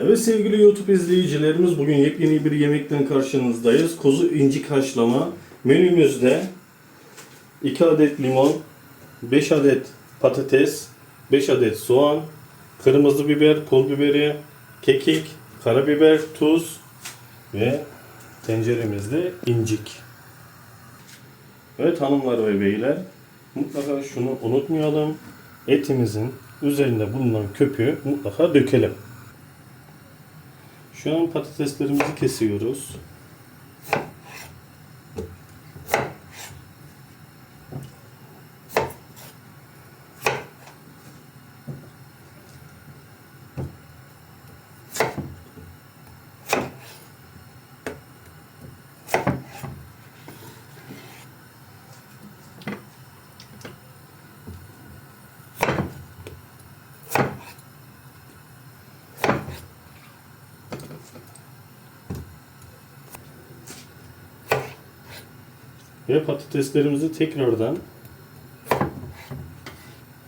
Evet sevgili YouTube izleyicilerimiz bugün yepyeni bir yemekten karşınızdayız. Kuzu incik haşlama. Menümüzde 2 adet limon, 5 adet patates, 5 adet soğan, kırmızı biber, pul biberi, kekik, karabiber, tuz ve tenceremizde incik. Evet hanımlar ve beyler mutlaka şunu unutmayalım. Etimizin üzerinde bulunan köpüğü mutlaka dökelim. Şu an patateslerimizi kesiyoruz. Ve patateslerimizi tekrardan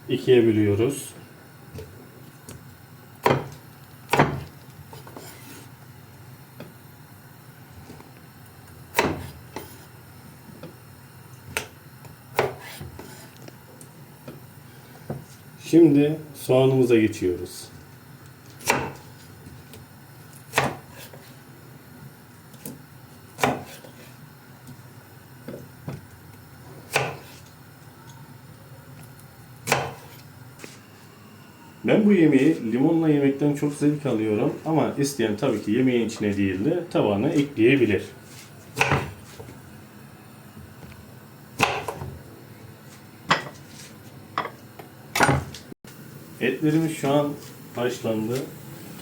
ikiye bölüyoruz. Şimdi soğanımıza geçiyoruz. Ben bu yemeği limonla yemekten çok zevk alıyorum ama isteyen tabii ki yemeğin içine değil de tabağına ekleyebilir. Etlerimiz şu an haşlandı.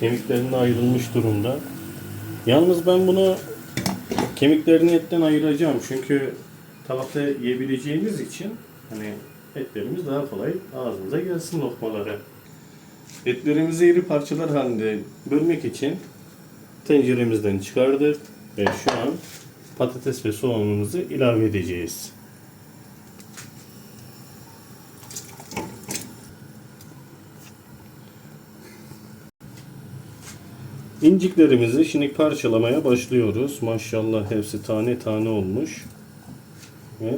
Kemiklerinde ayrılmış durumda. Yalnız ben bunu kemiklerini etten ayıracağım çünkü tabakta yiyebileceğimiz için hani etlerimiz daha kolay ağzımıza gelsin lokmaları. Etlerimizi iri parçalar halinde bölmek için tenceremizden çıkardık ve şu an patates ve soğanımızı ilave edeceğiz. İnciklerimizi şimdi parçalamaya başlıyoruz. Maşallah hepsi tane tane olmuş. Ve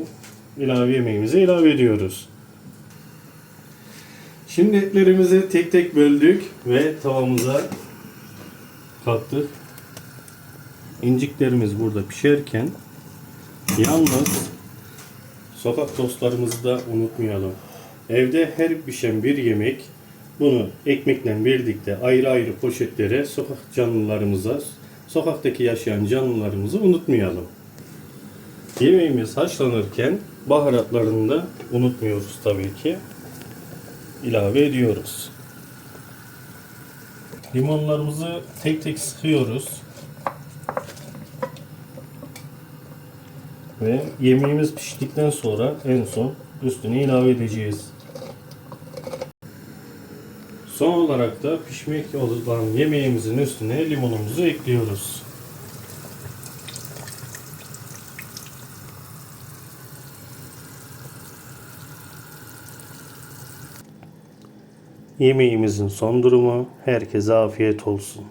ilave yemeğimize ilave ediyoruz. Şimdi etlerimizi tek tek böldük ve tavamıza kattık. İnciklerimiz burada pişerken yalnız sokak tostlarımızı da unutmayalım. Evde her pişen bir yemek bunu ekmekle birlikte ayrı ayrı poşetlere sokak canlılarımıza, sokaktaki yaşayan canlılarımızı unutmayalım. Yemeğimiz haşlanırken baharatlarını da unutmuyoruz tabii ki ilave ediyoruz. Limonlarımızı tek tek sıkıyoruz. Ve yemeğimiz piştikten sonra en son üstüne ilave edeceğiz. Son olarak da pişmek olan yemeğimizin üstüne limonumuzu ekliyoruz. Yemeğimizin son durumu herkese afiyet olsun.